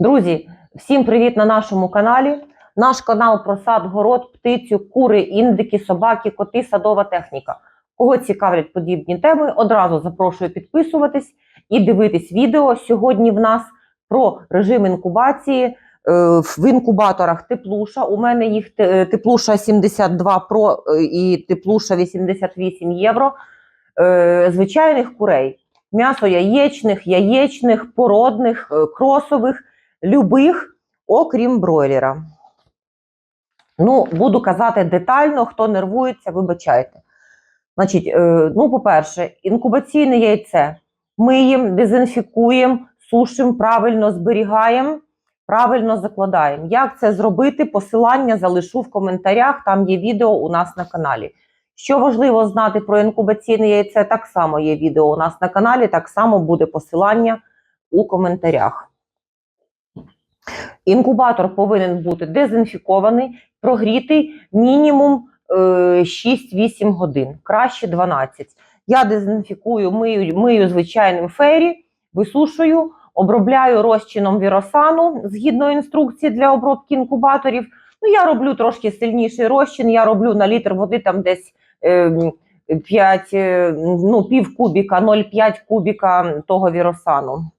Друзі, всім привіт на нашому каналі. Наш канал про сад, город, птицю, кури, індики, собаки, коти, садова техніка. Кого цікавлять подібні теми, одразу запрошую підписуватись і дивитись відео. Сьогодні в нас про режим інкубації е, в інкубаторах теплуша. У мене їх теплуша 72 Pro е, і теплуша 88 євро. Е, Звичайних курей. М'ясо яєчних, яєчних, породних, е, кросових, любих, окрім бройлера. Ну, буду казати детально, хто нервується, вибачайте. Значить, е, ну, по-перше, інкубаційне яйце миємо, дезінфікуємо, сушимо, правильно зберігаємо, правильно закладаємо. Як це зробити? Посилання залишу в коментарях, там є відео у нас на каналі. Що важливо знати про інкубаційне яйце, так само є відео у нас на каналі, так само буде посилання у коментарях. Інкубатор повинен бути дезінфікований, прогрітий мінімум е, 6-8 годин, краще 12. Я дезінфікую, мию, мию звичайним фейрі, висушую, обробляю розчином віросану згідно інструкції для обробки інкубаторів. Ну, я роблю трошки сильніший розчин, я роблю на літр води там десь е, 5, е, ну, пів кубіка, 0,5 кубіка того віросану.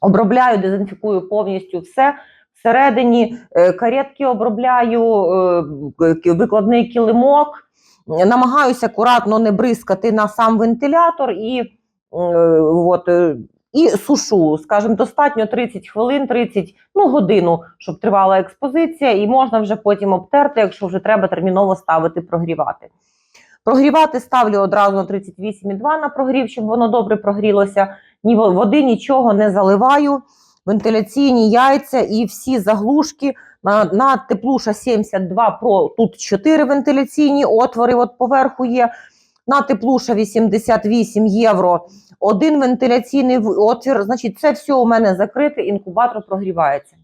Обробляю, дезінфікую повністю все. Всередині е, каретки обробляю, е, викладний килимок. Намагаюся акуратно не бризкати на сам вентилятор і, е, от, і сушу. Скажімо, достатньо 30 хвилин, 30 ну, годину, щоб тривала експозиція, і можна вже потім обтерти, якщо вже треба терміново ставити прогрівати. Прогрівати ставлю одразу на 38,2 на прогрів, щоб воно добре прогрілося. Ні води нічого не заливаю. Вентиляційні яйця і всі заглушки на, на теплуша 72 Pro тут 4 вентиляційні отвори, от поверху є. На теплуша 88 євро. Один вентиляційний отвір. Значить, це все у мене закрите, інкубатор прогрівається.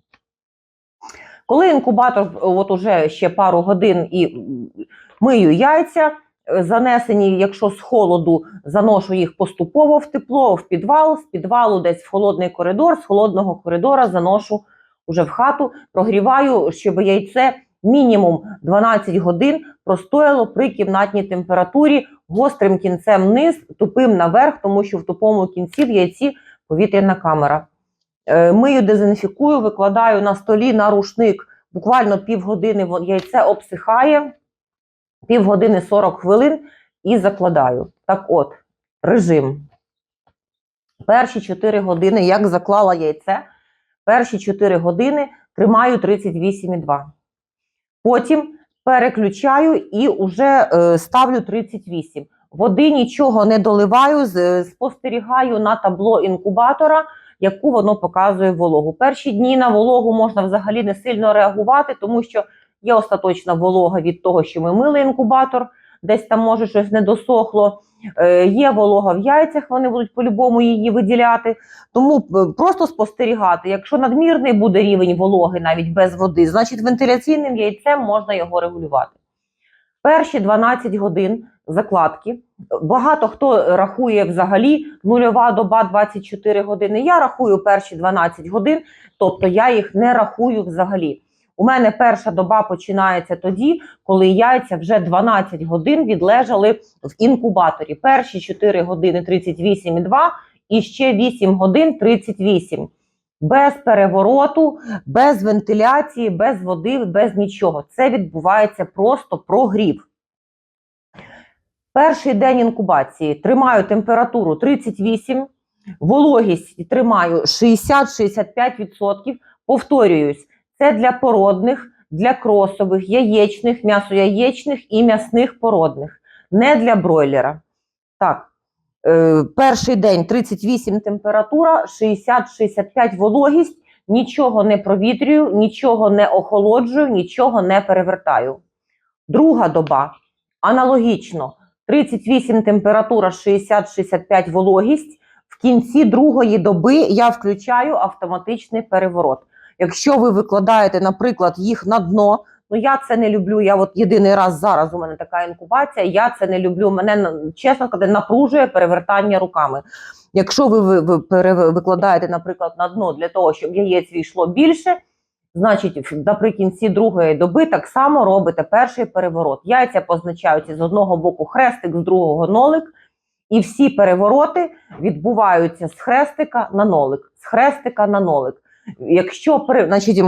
Коли інкубатор от уже ще пару годин і мию яйця, занесені, якщо з холоду, заношу їх поступово в тепло, в підвал, з підвалу десь в холодний коридор, з холодного коридора заношу уже в хату, прогріваю, щоб яйце мінімум 12 годин простояло при кімнатній температурі гострим кінцем вниз, тупим наверх, тому що в тупому кінці в яйці повітряна камера. Е, Мию, дезінфікую, викладаю на столі на рушник. Буквально півгодини яйце обсихає, півгодини 40 хвилин і закладаю. Так от, режим. Перші 4 години, як заклала яйце, перші 4 години тримаю 38,2. Потім переключаю і вже е, ставлю 38. Води нічого не доливаю, спостерігаю на табло інкубатора, яку воно показує вологу. Перші дні на вологу можна взагалі не сильно реагувати, тому що є остаточна волога від того, що ми мили інкубатор, десь там може щось не досохло. Е, є волога в яйцях, вони будуть по-любому її виділяти. Тому е, просто спостерігати. Якщо надмірний буде рівень вологи навіть без води, значить вентиляційним яйцем можна його регулювати. Перші 12 годин закладки. Багато хто рахує взагалі нульова доба 24 години. Я рахую перші 12 годин, тобто я їх не рахую взагалі. У мене перша доба починається тоді, коли яйця вже 12 годин відлежали в інкубаторі. Перші 4 години 38,2 і ще 8 годин 38. Без перевороту, без вентиляції, без води, без нічого. Це відбувається просто прогрів. Перший день інкубації тримаю температуру 38, вологість тримаю 60-65%. Повторююсь, це для породних, для кросових, яєчних, м'ясояєчних і м'ясних породних, не для бройлера. Так, е, перший день 38 температура, 60-65 вологість, нічого не провітрюю, нічого не охолоджую, нічого не перевертаю. Друга доба аналогічно 38 температура, 60-65 вологість. В кінці другої доби я включаю автоматичний переворот. Якщо ви викладаєте, наприклад, їх на дно, Ну я це не люблю. Я от єдиний раз зараз у мене така інкубація. Я це не люблю. Мене чесно сказати, напружує перевертання руками. Якщо ви, викладаєте, наприклад, на дно для того, щоб яєць війшло більше, значить, наприкінці другої доби так само робите перший переворот. Яйця позначаються з одного боку хрестик, з другого нолик, і всі перевороти відбуваються з хрестика на нолик, з хрестика на нолик. Якщо значить,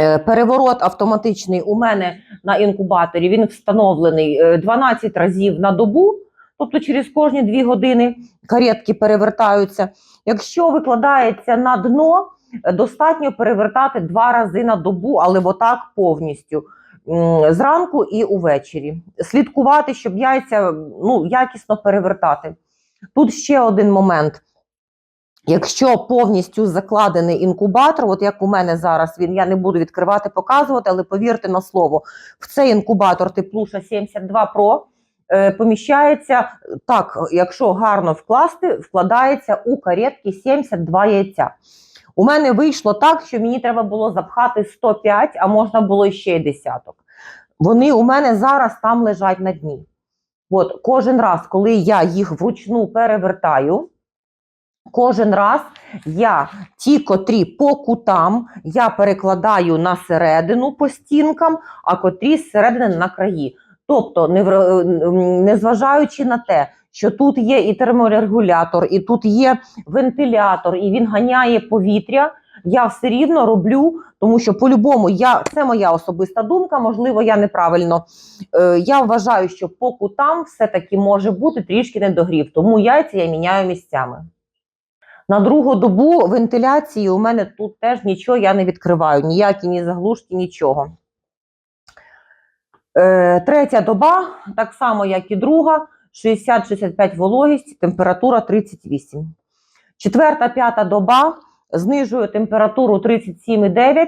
е, переворот автоматичний у мене на інкубаторі, він встановлений е, 12 разів на добу, тобто через кожні 2 години каретки перевертаються. Якщо викладається на дно, е, достатньо перевертати два рази на добу, але отак повністю. Зранку і увечері. Слідкувати, щоб яйця ну, якісно перевертати. Тут ще один момент. Якщо повністю закладений інкубатор, от як у мене зараз він, я не буду відкривати, показувати, але повірте на слово, в цей інкубатор Теплуша 72 Pro е, поміщається так, якщо гарно вкласти, вкладається у каретки 72 яйця. У мене вийшло так, що мені треба було запхати 105, а можна було ще й десяток. Вони у мене зараз там лежать на дні. От кожен раз, коли я їх вручну перевертаю, кожен раз я ті, котрі по кутам, я перекладаю на середину по стінкам, а котрі з середини на краї. Тобто, незважаючи на те, що тут є і терморегулятор, і тут є вентилятор, і він ганяє повітря. Я все рівно роблю, тому що по-любому я це моя особиста думка. Можливо, я неправильно. Е, я вважаю, що по кутам все-таки може бути трішки недогрів, тому яйця я міняю місцями. На другу добу вентиляції у мене тут теж нічого я не відкриваю, ніякі ні заглушки, нічого. Е, третя доба, так само, як і друга, 60-65 вологість, температура 38. Четверта, п'ята доба, знижую температуру 37,9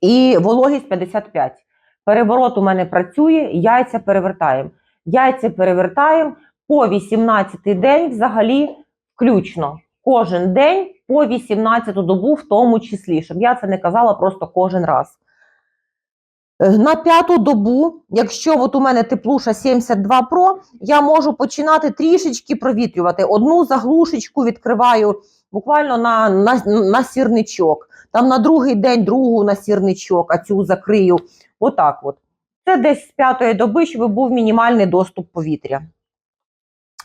і вологість 55. Переворот у мене працює, яйця перевертаємо. Яйця перевертаємо по 18 день взагалі включно. Кожен день по 18 добу, в тому числі, щоб я це не казала просто кожен раз. Е, На п'яту добу, якщо от у мене теплуша 72 Pro, я можу починати трішечки провітрювати. Одну заглушечку відкриваю буквально на, на, на сірничок. Там на другий день другу на сірничок, а цю закрию. Отак от. Це десь з п'ятої доби, щоб був мінімальний доступ повітря.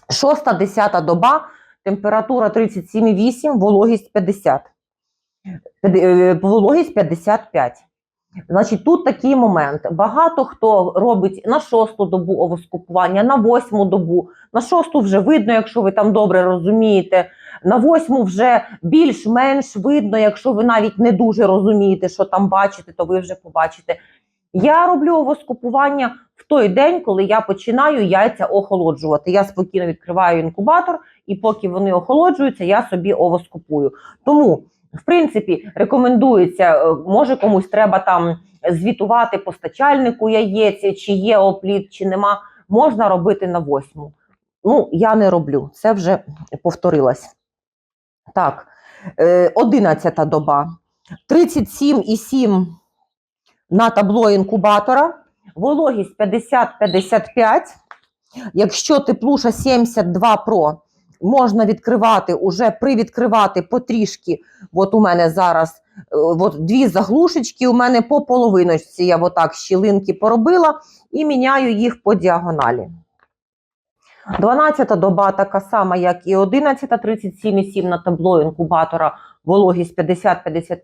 Шоста, десята доба, температура 37,8, вологість 50. Е, Вологість 55. Значить, тут такий момент. Багато хто робить на шосту добу овоскупування, на восьму добу. На шосту вже видно, якщо ви там добре розумієте. На восьму вже більш-менш видно, якщо ви навіть не дуже розумієте, що там бачите, то ви вже побачите. Я роблю овоскупування в той день, коли я починаю яйця охолоджувати. Я спокійно відкриваю інкубатор, і поки вони охолоджуються, я собі овоскупую. Тому в принципі, рекомендується, е, може комусь треба там звітувати постачальнику яєць, чи є опліт, чи нема. Можна робити на восьму. Ну, я не роблю, це вже повторилось. Так, е, 11 доба. 37,7 на табло інкубатора, вологість 50-55. Якщо теплуша 72 Pro, можна відкривати уже привідкривати потрішки. От у мене зараз е, от дві заглушечки, у мене по половиночці. Я отак щілинки поробила і міняю їх по діагоналі. 12-та доба така сама, як і 11, 37,7 на табло інкубатора, вологість 50-55%.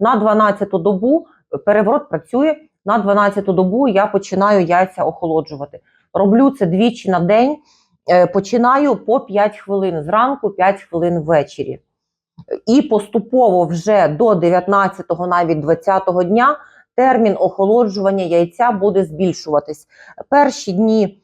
На 12-ту добу переворот працює. На 12-ту добу я починаю яйця охолоджувати. Роблю це двічі на день. Е, Починаю по 5 хвилин зранку, 5 хвилин ввечері. І поступово вже до 19-го, навіть 20-го дня термін охолоджування яйця буде збільшуватись. Перші дні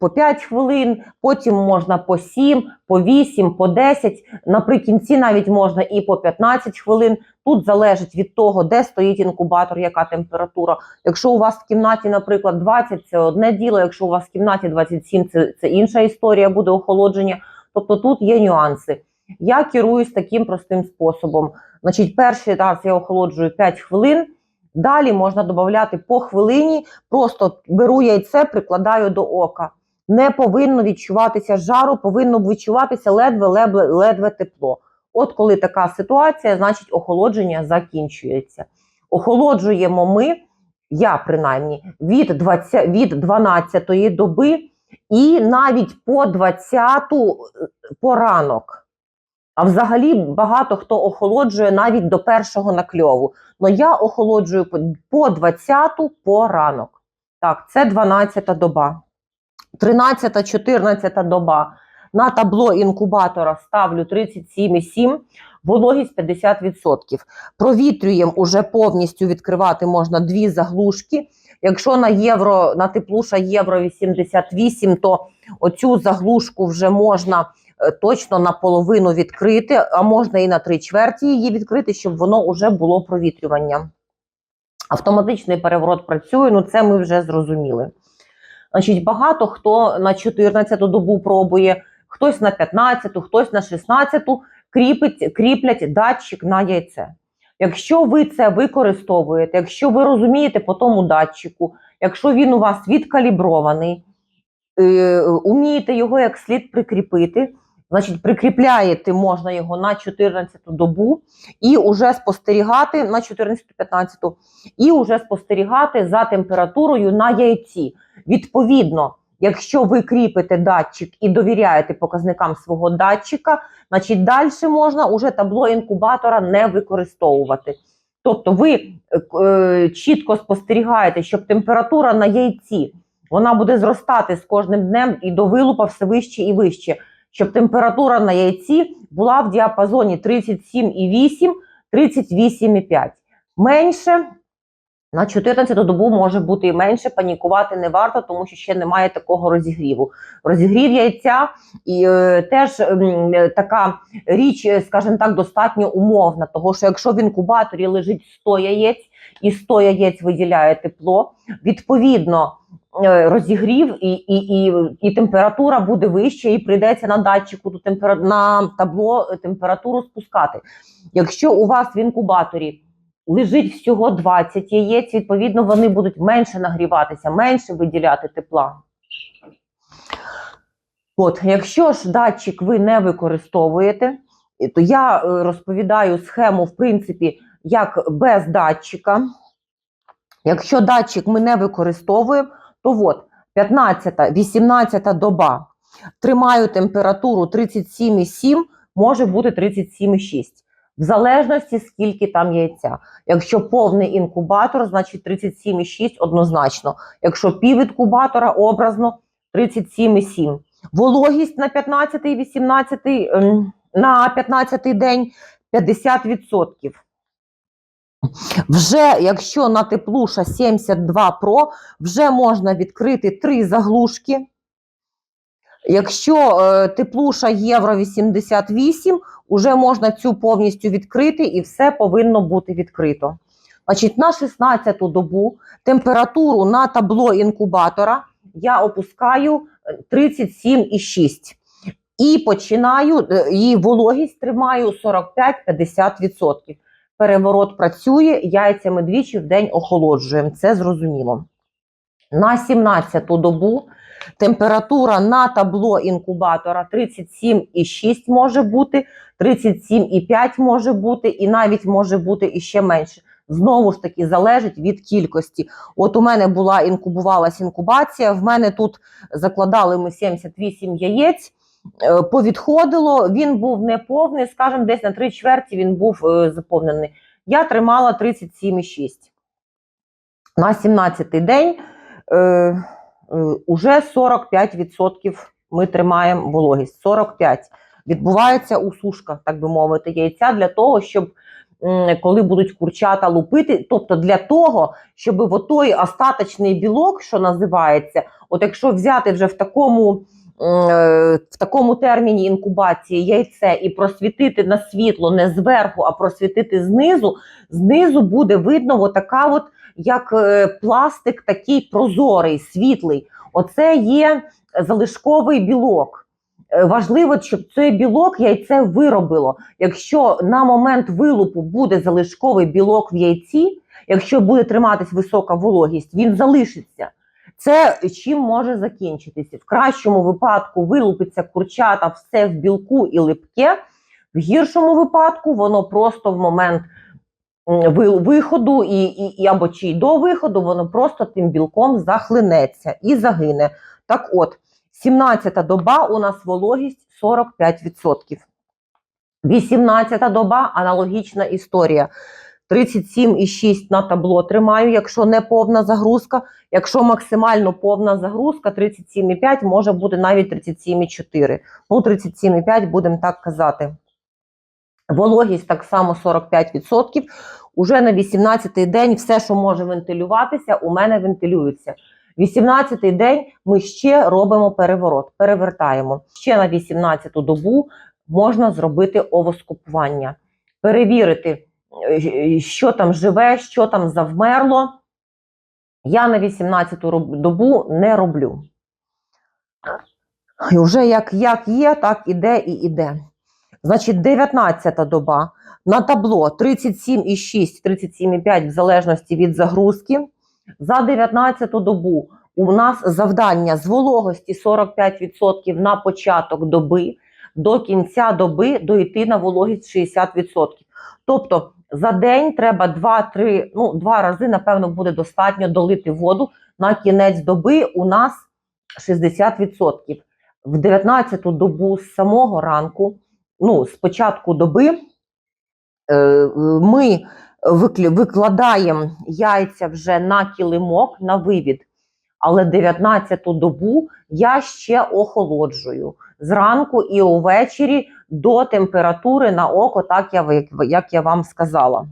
по 5 хвилин, потім можна по 7, по 8, по 10, наприкінці навіть можна і по 15 хвилин. Тут залежить від того, де стоїть інкубатор, яка температура. Якщо у вас в кімнаті, наприклад, 20, це одне діло. Якщо у вас в кімнаті 27, це, це інша історія, буде охолодження. Тобто тут є нюанси. Я керуюсь таким простим способом. Значить, перший раз я охолоджую 5 хвилин. Далі можна додати по хвилині, просто беру яйце, прикладаю до ока. Не повинно відчуватися жару, повинно відчуватися ледве-ледве ледве тепло. От коли така ситуація, значить охолодження закінчується. Охолоджуємо ми, я принаймні, від 20, від 12 доби і навіть по 20 по ранок. А взагалі багато хто охолоджує навіть до першого накльову. Но я охолоджую по- по 20 по ранок. Так, це 12 доба. 13-14 доба. На табло інкубатора ставлю 37,7, вологість 50%. Провітрюємо уже повністю відкривати можна дві заглушки. Якщо на євро, на теплуша євро 88, то оцю заглушку вже можна точно наполовину відкрити, а можна і на три чверті її відкрити, щоб воно вже було провітрювання. Автоматичний переворот працює, ну це ми вже зрозуміли. Значить, багато хто на 14-ту добу пробує, хтось на 15-ту, хтось на 16-ту кріпить, кріплять датчик на яйце. Якщо ви це використовуєте, якщо ви розумієте по тому датчику, якщо він у вас відкалібрований, е, умієте його як слід прикріпити, значить прикріпляєте можна його на 14-ту добу і уже спостерігати на 14-15, і уже спостерігати за температурою на яйці. Відповідно, якщо ви кріпите датчик і довіряєте показникам свого датчика, значить далі можна уже табло інкубатора не використовувати. Тобто ви е, е, чітко спостерігаєте, щоб температура на яйці вона буде зростати з кожним днем і до вилупа все вище і вище, щоб температура на яйці була в діапазоні 37,8, 38,5. Менше на 14 добу може бути і менше, панікувати не варто, тому що ще немає такого розігріву. Розігрів яйця і е, теж е, така річ, е, скажімо так, достатньо умовна, тому що якщо в інкубаторі лежить 100 яєць і 100 яєць виділяє тепло, відповідно розігрів і, і, і, і температура буде вища, і прийдеться на датчику ту темпера... на табло е, температуру спускати. Якщо у вас в інкубаторі лежить всього 20 яєць, відповідно, вони будуть менше нагріватися, менше виділяти тепла. От, якщо ж датчик ви не використовуєте, то я е, розповідаю схему, в принципі, як без датчика. Якщо датчик ми не використовуємо, то от 15-18 доба тримаю температуру 37,7, може бути 37,6. В залежності, скільки там яйця. Якщо повний інкубатор, значить 37,6 однозначно. Якщо пів інкубатора, образно 37,7. Вологість на 15 і 18 ем, на 15 день 50%. Вже якщо на теплуша 72 Pro, вже можна відкрити три заглушки. Якщо е, теплуша євро 88, вже можна цю повністю відкрити і все повинно бути відкрито. Значить, на 16-ту добу температуру на табло інкубатора я опускаю е, 37,6. І починаю, е, і вологість тримаю 45-50%. Переворот працює, яйцями двічі в день охолоджуємо. Це зрозуміло. На 17-ту добу температура на табло інкубатора 37,6 може бути, 37,5 може бути, і навіть може бути іще менше. Знову ж таки, залежить від кількості. От у мене була інкубувалась інкубація, в мене тут закладали ми 78 яєць. Е, Повідходило, він був не повний, скажімо, десь на три чверті він був е, заповнений. Я тримала 37,6. На 17-й день е, е, уже 45% ми тримаємо вологість. 45. Відбувається усушка, так би мовити, яйця для того, щоб коли будуть курчата лупити, тобто для того, щоб в той остаточний білок, що називається, от якщо взяти вже в такому. Е, В такому терміні інкубації яйце і просвітити на світло не зверху, а просвітити знизу, знизу буде видно отака от як е, пластик такий прозорий, світлий. Оце є залишковий білок. Е, Важливо, щоб цей білок яйце виробило. Якщо на момент вилупу буде залишковий білок в яйці, якщо буде триматись висока вологість, він залишиться. Це чим може закінчитися. В кращому випадку вилупиться курчата все в білку і липке, в гіршому випадку воно просто в момент виходу і, і, і або чи до виходу, воно просто тим білком захлинеться і загине. Так от, 17-та доба у нас вологість 45%. 18-та доба аналогічна історія. 37,6 на табло тримаю, якщо не повна загрузка. Якщо максимально повна загрузка, 37,5 може бути навіть 37,4. Ну, 37,5 будемо так казати. Вологість так само 45%. Уже на 18-й день все, що може вентилюватися, у мене вентилюється. 18-й день ми ще робимо переворот, перевертаємо. Ще на 18-ту добу можна зробити овоскупування, перевірити, що там живе, що там завмерло. Я на 18-ту добу не роблю. І вже як, як є, так іде і іде. Значить, 19 доба на табло 37,6, 37,5 в залежності від загрузки. За 19 добу у нас завдання з вологості 45% на початок доби, до кінця доби дойти на вологість 60%. Тобто за день треба 2-3, ну, два рази, напевно, буде достатньо долити воду. На кінець доби у нас 60%. В 19-ту добу з самого ранку ну, з початку доби е, ми викладаємо яйця вже на килимок, на вивід. Але 19-ту добу я ще охолоджую зранку і увечері до температури на око, так я, як я вам сказала.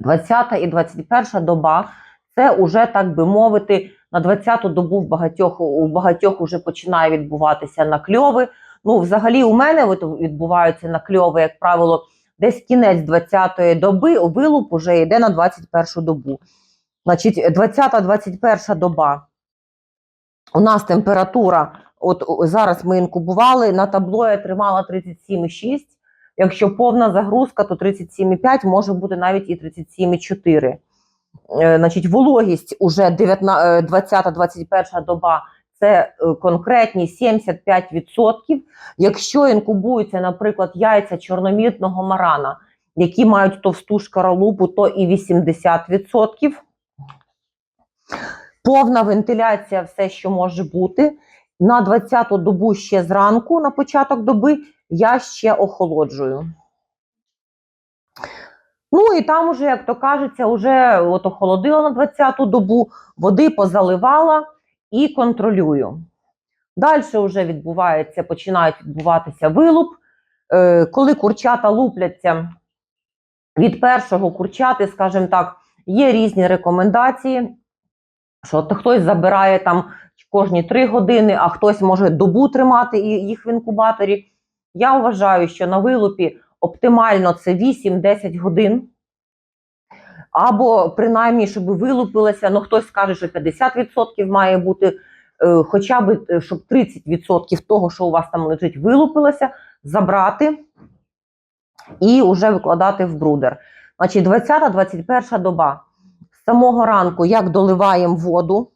20 і 21 доба це уже, так би мовити, на 20-ту добу в багатьох, у багатьох вже починає відбуватися накльови. Ну, взагалі, у мене відбуваються накльови, як правило, десь кінець 20-ї доби, вилуп уже йде на 21 добу. Значить, 20-21 доба. У нас температура, от зараз ми інкубували, на табло я тримала 37,6. Якщо повна загрузка, то 37,5, може бути навіть і 37,4. Е, Значить, вологість уже 20-21 доба це е, конкретні 75%. Якщо інкубуються, наприклад, яйця чорномітного марана, які мають товсту шкаралупу, то і 80%. Повна вентиляція, все, що може бути. На 20-ту добу ще зранку, на початок доби, я ще охолоджую. Ну і там уже, як то кажеться, вже от охолодила на 20-ту добу, води позаливала і контролюю. Далі вже відбувається, починають відбуватися вилуп. Е, коли курчата лупляться від першого курчати, скажімо так, є різні рекомендації, що то хтось забирає там кожні 3 години, а хтось може добу тримати їх в інкубаторі. Я вважаю, що на вилупі оптимально це 8-10 годин. Або принаймні, щоб вилупилося, ну хтось скаже, що 50% має бути, е, хоча б е, щоб 30% того, що у вас там лежить, вилупилося, забрати і вже викладати в брудер. Значить, 20-21 доба. Самого ранку, як доливаємо воду,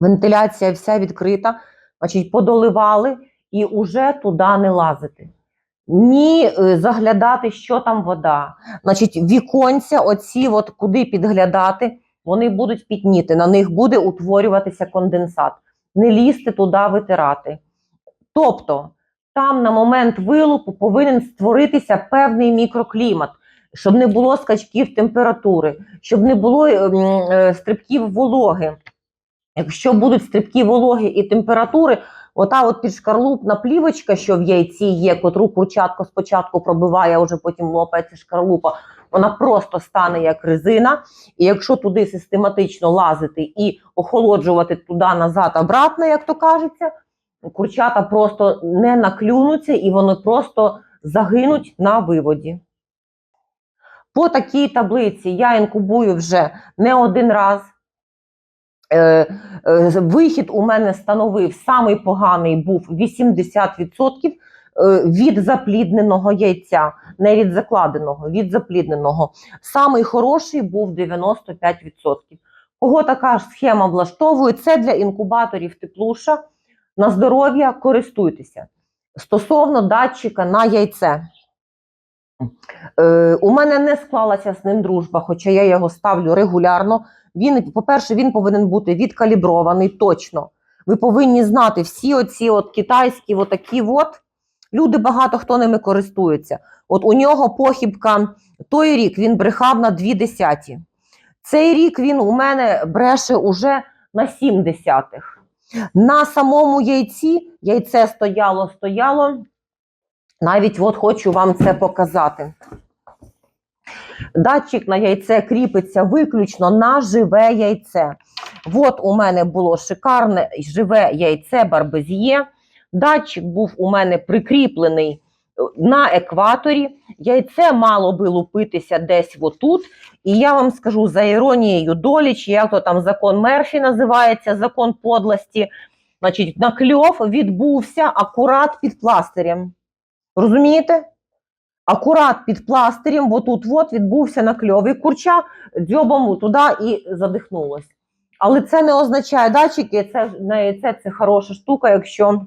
вентиляція вся відкрита, значить, подоливали і вже туди не лазити. Ні е, заглядати, що там вода. Значить, віконця, оці, от куди підглядати, вони будуть пітніти, на них буде утворюватися конденсат. Не лізти туди витирати. Тобто, там на момент вилупу повинен створитися певний мікроклімат, щоб не було скачків температури, щоб не було ем, е, стрибків вологи. Якщо будуть стрибки вологи і температури, ота от підшкарлупна плівочка, що в яйці є, котру курчатко спочатку пробиває, а вже потім лопається шкарлупа, вона просто стане як резина. І якщо туди систематично лазити і охолоджувати туди назад обратно, як то кажеться, курчата просто не наклюнуться і вони просто загинуть на виводі. По такій таблиці я інкубую вже не один раз. Е, е, вихід у мене становив самий поганий був 80% е, від заплідненого яйця, не від закладеного, від заплідненого. Самий хороший був 95%. Кого така ж схема влаштовує, це для інкубаторів теплуша. На здоров'я користуйтеся. Стосовно датчика на яйце. Е, у мене не склалася з ним дружба, хоча я його ставлю регулярно. Він, по-перше, він повинен бути відкалібрований точно. Ви повинні знати всі оці от китайські, отакі от. Люди багато хто ними користується. От у нього похибка той рік він брехав на дві десяті. Цей рік він у мене бреше уже на сім десятих. На самому яйці яйце стояло, стояло. Навіть от хочу вам це показати. Датчик на яйце кріпиться виключно на живе яйце. От у мене було шикарне живе яйце барбезє. Датчик був у мене прикріплений е, на екваторі. Яйце мало би лупитися десь отут. І я вам скажу за іронією долі, чи як то там закон Мерфі називається, закон подлості. Значить, накльов відбувся акурат під пластирем. Розумієте? Акурат під пластирем, отут от відбувся накльов. І курча дзьобом туди і задихнулось. Але це не означає датчики, це на яйце це хороша штука, якщо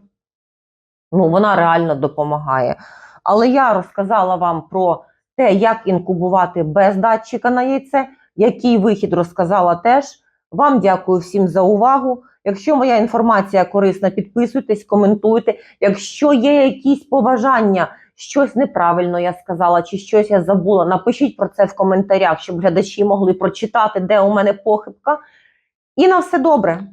ну, вона реально допомагає. Але я розказала вам про те, як інкубувати без датчика на яйце, який вихід розказала теж. Вам дякую всім за увагу. Якщо моя інформація корисна, підписуйтесь, коментуйте. Якщо є якісь побажання, щось неправильно я сказала, чи щось я забула, напишіть про це в коментарях, щоб глядачі могли прочитати, де у мене похибка. І на все добре.